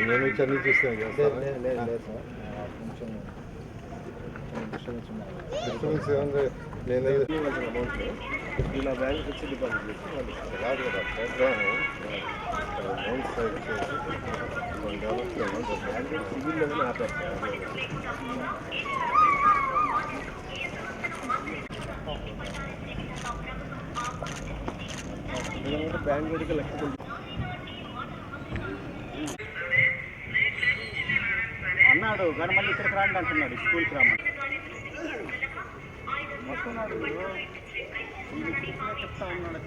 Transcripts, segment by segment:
నేను వచ్చి అన్ని చూస్తాను డిస్టర్బెన్స్ ఏముంది నేను ఇలా బ్యాంక్ వచ్చి డిపాజిట్ చేసి వాళ్ళు కాదు కదా ప్రోగ్రామ్ అమౌంట్ సైడ్ చేసి కొన్ని డెవలప్ బ్యాంక్ సివిల్ లెవెల్ ఆపేస్తారు బ్యాంక్ లక్ష అన్నాడు కానీ మళ్ళీ ఇక్కడికి రాండి అంటున్నాడు స్కూల్కి రమ్మని వస్తున్నాడు వీళ్ళు చెప్తా ఉన్నాడు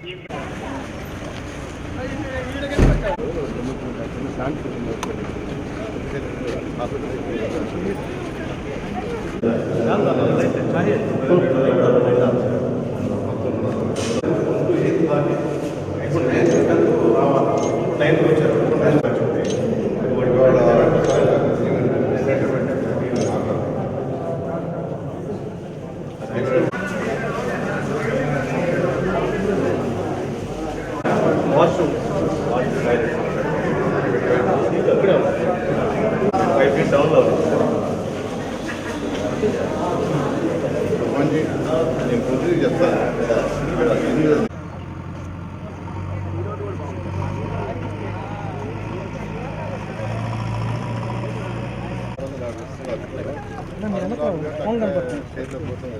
చెప్తాను రోడ్లో పోతుంది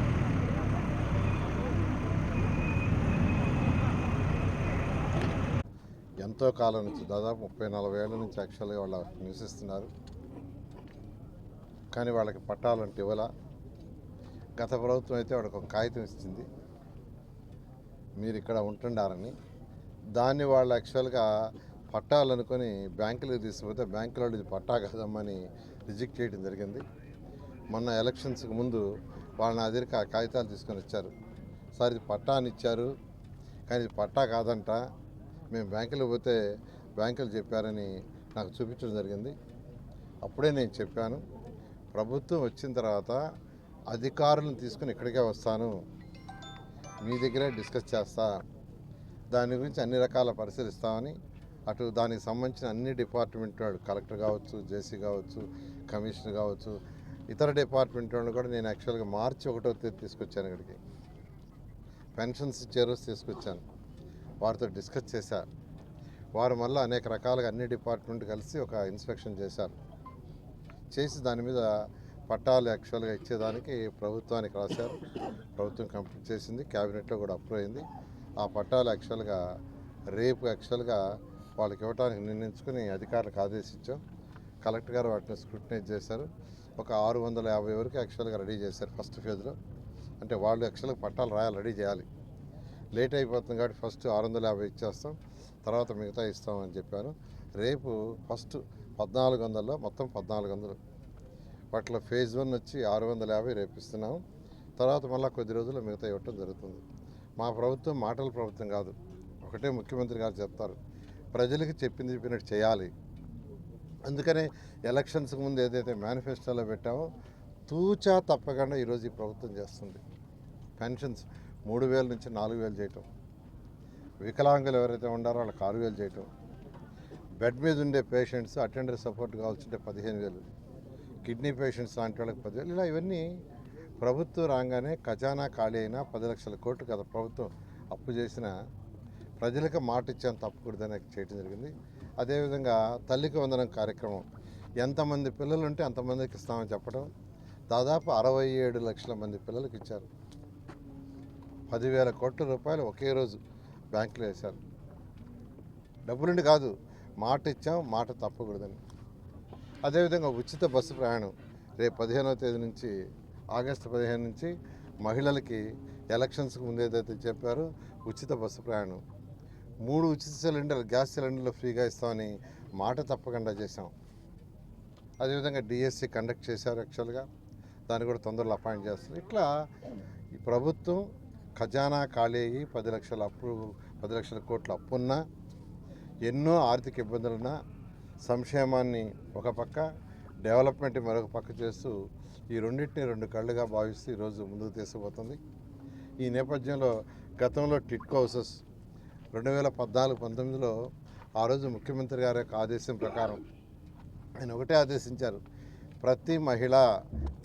ఎంతో కాలం నుంచి దాదాపు ముప్పై నలభై ఏళ్ళ నుంచి యాక్చువల్గా వాళ్ళు నివసిస్తున్నారు. కానీ వాళ్ళకి పట్టాలంటే ఇవ్వాల? గత ప్రభుత్వం అయితే వాళ్ళకి ఒక కాగితం ఇచ్చింది. మీరు ఇక్కడ ఉంటుండారని దాన్ని వాళ్ళు యాక్చువల్గా పట్టాలనుకొని బ్యాంకులకు తీసుకుపోతే బ్యాంకులో ఇది పట్టా కాదమ్మని రిజెక్ట్ చేయడం జరిగింది. మొన్న ఎలక్షన్స్కి ముందు వాళ్ళ నా దగ్గరికి ఆ కాగితాలు తీసుకొని వచ్చారు. సార్ ఇది పట్టా అని ఇచ్చారు. కానీ ఇది పట్టా కాదంట. మేము బ్యాంకులో పోతే బ్యాంకులు చెప్పారని నాకు చూపించడం జరిగింది. అప్పుడే నేను చెప్పాను ప్రభుత్వం వచ్చిన తర్వాత అధికారులను తీసుకుని ఇక్కడికే వస్తాను మీ దగ్గరే డిస్కస్ చేస్తా దాని గురించి అన్ని రకాల పరిశీలిస్తామని అటు దానికి సంబంధించిన అన్ని డిపార్ట్మెంట్ వాళ్ళు కలెక్టర్ కావచ్చు జేసీ కావచ్చు కమిషనర్ కావచ్చు ఇతర డిపార్ట్మెంట్ వాళ్ళు కూడా నేను యాక్చువల్గా మార్చి ఒకటో తేదీ తీసుకొచ్చాను ఇక్కడికి. పెన్షన్స్ ఇచ్చే రోజు తీసుకొచ్చాను. వారితో డిస్కస్ చేశాను వారు మళ్ళీ అనేక రకాలుగా అన్ని డిపార్ట్మెంట్ కలిసి ఒక ఇన్స్పెక్షన్ చేశారు. చేసి దాని మీద పట్టాలు యాక్చువల్గా ఇచ్చేదానికి ప్రభుత్వానికి రాశారు. ప్రభుత్వం కంప్లీట్ చేసింది క్యాబినెట్లో కూడా అప్రూవ్ అయింది. ఆ పట్టాలు యాక్చువల్గా రేపు యాక్చువల్గా వాళ్ళకి ఇవ్వడానికి నిర్ణయించుకుని అధికారులకు ఆదేశించాం. కలెక్టర్ గారు వాటిని స్క్రూటినైజ్ చేశారు. ఒక ఆరు వందల యాభై వరకు యాక్చువల్గా రెడీ చేశారు ఫస్ట్ ఫేజ్లో. అంటే వాళ్ళు యాక్చువల్గా పట్టాలు రాయాలి రెడీ చేయాలి. లేట్ అయిపోతుంది కాబట్టి ఫస్ట్ ఆరు వందల యాభై ఇచ్చేస్తాం. తర్వాత మిగతా ఇస్తామని చెప్పాను రేపు ఫస్ట్ పద్నాలుగు వందల్లో మొత్తం పద్నాలుగు వందలు వాటిలో ఫేజ్ వన్ వచ్చి ఆరు వందల యాభై రేపు ఇస్తున్నాము తర్వాత మళ్ళీ కొద్ది రోజుల్లో మిగతా ఇవ్వటం జరుగుతుంది. మా ప్రభుత్వం మాటల ప్రభుత్వం కాదు. ఒకటే ముఖ్యమంత్రి గారు చెప్తారు. ప్రజలకు చెప్పింది చెప్పినట్టు చేయాలి. అందుకనే ఎలక్షన్స్కి ముందు ఏదైతే మేనిఫెస్టోలో పెట్టామో తూచా తప్పకుండా ఈరోజు ఈ ప్రభుత్వం చేస్తుంది. పెన్షన్స్. మూడు వేల నుంచి నాలుగు వేలు చేయటం. వికలాంగులు ఎవరైతే ఉండారో వాళ్ళకి ఆరు వేలు చేయటం. బెడ్ మీద ఉండే పేషెంట్స్ అటెండర్ సపోర్ట్ కావాల్సింటే పదిహేను వేలు. కిడ్నీ పేషెంట్స్ లాంటి వాళ్ళకి పదివేలు. ఇలా ఇవన్నీ ప్రభుత్వం రాగానే ఖజానా ఖాళీ అయినా పది లక్షల కోట్లు కదా ప్రభుత్వం అప్పు చేసిన ప్రజలకు మాట ఇచ్చాను తప్పకూడదని చేయడం జరిగింది. అదేవిధంగా తల్లికి వందనం కార్యక్రమం. ఎంతమంది పిల్లలు ఉంటే అంతమందికి ఇస్తామని చెప్పడం దాదాపు అరవై ఏడు లక్షల మంది పిల్లలకి ఇచ్చారు. పదివేల కోట్ల రూపాయలు ఒకే రోజు బ్యాంకులో వేశారు. డబ్బులుండి కాదు మాట ఇచ్చాం మాట తప్పకూడదని. అదేవిధంగా ఉచిత బస్సు ప్రయాణం రేపు పదిహేనవ తేదీ నుంచి ఆగస్టు పదిహేను నుంచి మహిళలకి ఎలక్షన్స్కి ముందు ఏదైతే చెప్పారో ఉచిత బస్సు ప్రయాణం. మూడు ఉచిత సిలిండర్ గ్యాస్ సిలిండర్లు ఫ్రీగా ఇస్తామని మాట తప్పకుండా చేశాం. అదేవిధంగా డిఎస్సి కండక్ట్ చేశారు యాక్చువల్గా. దాన్ని కూడా తొందరలో అపాయింట్ చేస్తారు ఇట్లా ఈ ప్రభుత్వం ఖజానా ఖాళీ అయ్యి పది లక్షల అప్పు పది లక్షల కోట్ల అప్పున్నా ఎన్నో ఆర్థిక ఇబ్బందులున్నా సంక్షేమాన్ని ఒక పక్క డెవలప్మెంట్ మరొక పక్క చేస్తూ ఈ రెండింటిని రెండు కళ్ళుగా భావిస్తూ ఈరోజు ముందుకు తీసుకుపోతుంది. ఈ నేపథ్యంలో గతంలో టిట్కో హౌసెస్ రెండు వేల పద్నాలుగు పంతొమ్మిదిలో ఆ రోజు ముఖ్యమంత్రి గారి యొక్క ఆదేశం ప్రకారం ఆయన ఒకటే ఆదేశించారు. ప్రతి మహిళ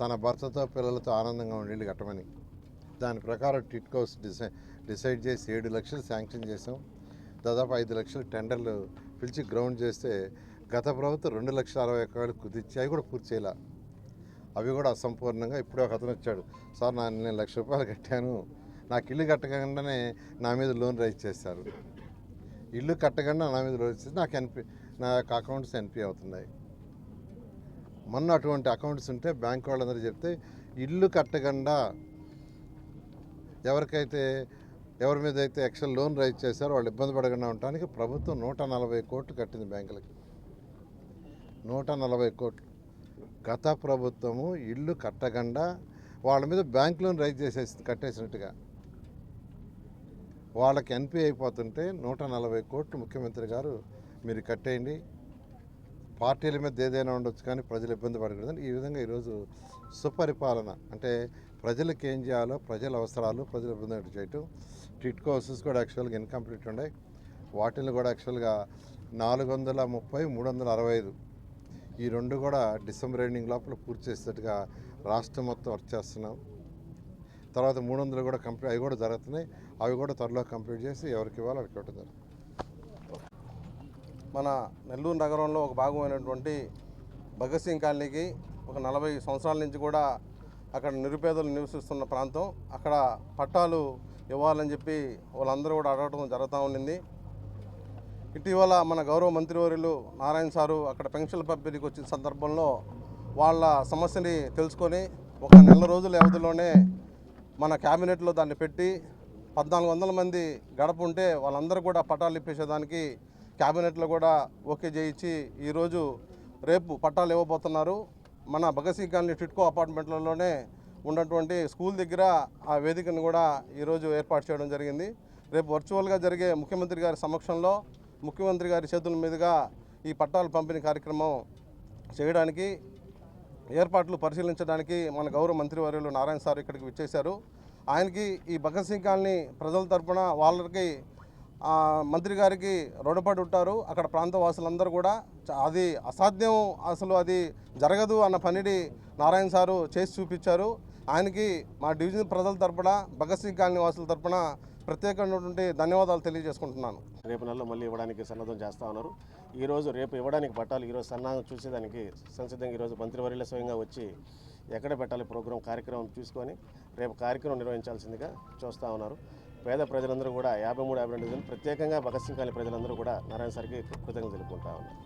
తన భర్తతో పిల్లలతో ఆనందంగా ఉండేళ్ళు కట్టమని. దాని ప్రకారం టిట్కోస్ డిసై డిసైడ్ చేసి ఏడు లక్షలు శాంక్షన్ చేసాం దాదాపు ఐదు లక్షలు టెండర్లు పిలిచి గ్రౌండ్ చేస్తే గత ప్రభుత్వం రెండు లక్షల అరవై ఒక్క వేలు కుదిర్చి అవి కూడా పూర్తి చేయాల. అవి కూడా అసంపూర్ణంగా ఇప్పుడే ఒక అతను వచ్చాడు. సార్ నా నేను లక్ష రూపాయలు కట్టాను. నాకు ఇల్లు కట్టకుండానే నా మీద లోన్ రైజ్ చేశారు. ఇల్లు కట్టకుండా నా మీద లోన్ చేసి నాకు ఎన్పి నా యొక్క అకౌంట్స్ ఎన్పి అవుతున్నాయి. మొన్న అటువంటి అకౌంట్స్ ఉంటే బ్యాంక్ వాళ్ళందరూ చెప్తే ఇల్లు కట్టకుండా ఎవరికైతే ఎవరి మీద అయితే ఎక్సెల్ లోన్ రైజ్ చేశారో వాళ్ళు ఇబ్బంది పడకుండా ఉండటానికి ప్రభుత్వం నూట నలభై కోట్లు కట్టింది బ్యాంకులకి. నూట నలభై కోట్లు. గత ప్రభుత్వము ఇల్లు కట్టకుండా వాళ్ళ మీద బ్యాంక్ లోన్ రైజ్ చేసేసి కట్టేసినట్టుగా. వాళ్ళకి ఎన్పి అయిపోతుంటే నూట నలభై కోట్లు ముఖ్యమంత్రి గారు మీరు కట్టేయండి. పార్టీల మీద ఏదైనా ఉండొచ్చు కానీ ప్రజలు ఇబ్బంది పడకూడదని ఈ విధంగా ఈరోజు సుపరిపాలన అంటే ప్రజలకు ఏం చేయాలో ప్రజల అవసరాలు ప్రజలు ఇబ్బంది చేయటం. టిట్కో హౌసెస్ కూడా యాక్చువల్గా ఇన్కంప్లీట్ ఉన్నాయి వాటిని కూడా యాక్చువల్గా నాలుగు వందల ముప్పై మూడు వందల అరవై ఐదు ఈ రెండు కూడా డిసెంబర్ ఎండింగ్ లోపల పూర్తి చేసేట్టుగా రాష్ట్రం మొత్తం వర్క్ చేస్తున్నాం. తర్వాత మూడు వందలు కూడా కంప్లీట్ అవి కూడా జరుగుతున్నాయి. అవి కూడా త్వరలో కంప్లీట్ చేసి ఎవరికి ఇవ్వాలో వాళ్ళకి ఇవ్వడం జరుగుతుంది. మన నెల్లూరు నగరంలో ఒక భాగమైనటువంటి భగత్ సింగ్ కాలనీకి ఒక నలభై సంవత్సరాల నుంచి కూడా అక్కడ నిరుపేదలు నివసిస్తున్న ప్రాంతం. అక్కడ పట్టాలు ఇవ్వాలని చెప్పి వాళ్ళందరూ కూడా అడగడం జరుగుతూ ఉండింది. ఇటీవల మన గౌరవ మంత్రివర్యులు నారాయణ సారు అక్కడ పెన్షన్ పంపిణీకి వచ్చిన సందర్భంలో వాళ్ళ సమస్యని తెలుసుకొని ఒక నెల రోజుల వ్యవధిలోనే మన క్యాబినెట్లో దాన్ని పెట్టి పద్నాలుగు వందల మంది గడప ఉంటే వాళ్ళందరూ కూడా పట్టాలు ఇప్పించేదానికి క్యాబినెట్లో కూడా ఓకే చేయించి ఈరోజు రేపు పట్టాలు ఇవ్వబోతున్నారు. మన భగత్ సింగ్ కాలనీ టిట్కో అపార్ట్మెంట్లలోనే ఉన్నటువంటి స్కూల్ దగ్గర ఆ వేదికను కూడా ఈరోజు ఏర్పాటు చేయడం జరిగింది. రేపు వర్చువల్గా జరిగే ముఖ్యమంత్రి గారి సమక్షంలో ముఖ్యమంత్రి గారి చేతుల మీదుగా ఈ పట్టాలు పంపిణీ కార్యక్రమం చేయడానికి ఏర్పాట్లు పరిశీలించడానికి మన గౌరవ మంత్రివర్యులు నారాయణ సార్ ఇక్కడికి విచ్చేశారు. ఆయనకి ఈ భగత్ సింగ్ కాలనీ ప్రజల తరపున వాళ్ళకి మంత్రి గారికి రుణపడి ఉంటారు. అక్కడ ప్రాంత వాసులందరూ కూడా అది అసాధ్యం అసలు అది జరగదు అన్న పనిని నారాయణ సారు చేసి చూపించారు. ఆయనకి మా డివిజన్ ప్రజల తరపున భగత్ సింగ్ కాలనీ వాసుల తరపున ప్రత్యేకమైనటువంటి ధన్యవాదాలు తెలియజేసుకుంటున్నాను. రేపు నెలలో మళ్ళీ ఇవ్వడానికి సన్నద్ధం చేస్తూ ఉన్నారు. ఈరోజు రేపు ఇవ్వడానికి పట్టాలి ఈరోజు సన్నాహం చూసేదానికి సంసిద్ధంగా ఈరోజు మంత్రివర్యుల స్వయంగా వచ్చి ఎక్కడ పెట్టాలి ప్రోగ్రాం కార్యక్రమం చూసుకొని రేపు కార్యక్రమం నిర్వహించాల్సిందిగా చూస్తూ ఉన్నారు. పేద ప్రజలందరూ కూడా యాభై మూడు యాభై రెండు ప్రత్యేకంగా భగత్ సింగ్ కాలనీ ప్రజలందరూ కూడా నారాయణ సార్కి కృతజ్ఞతలు తెలుపుకుంటా ఉన్నారు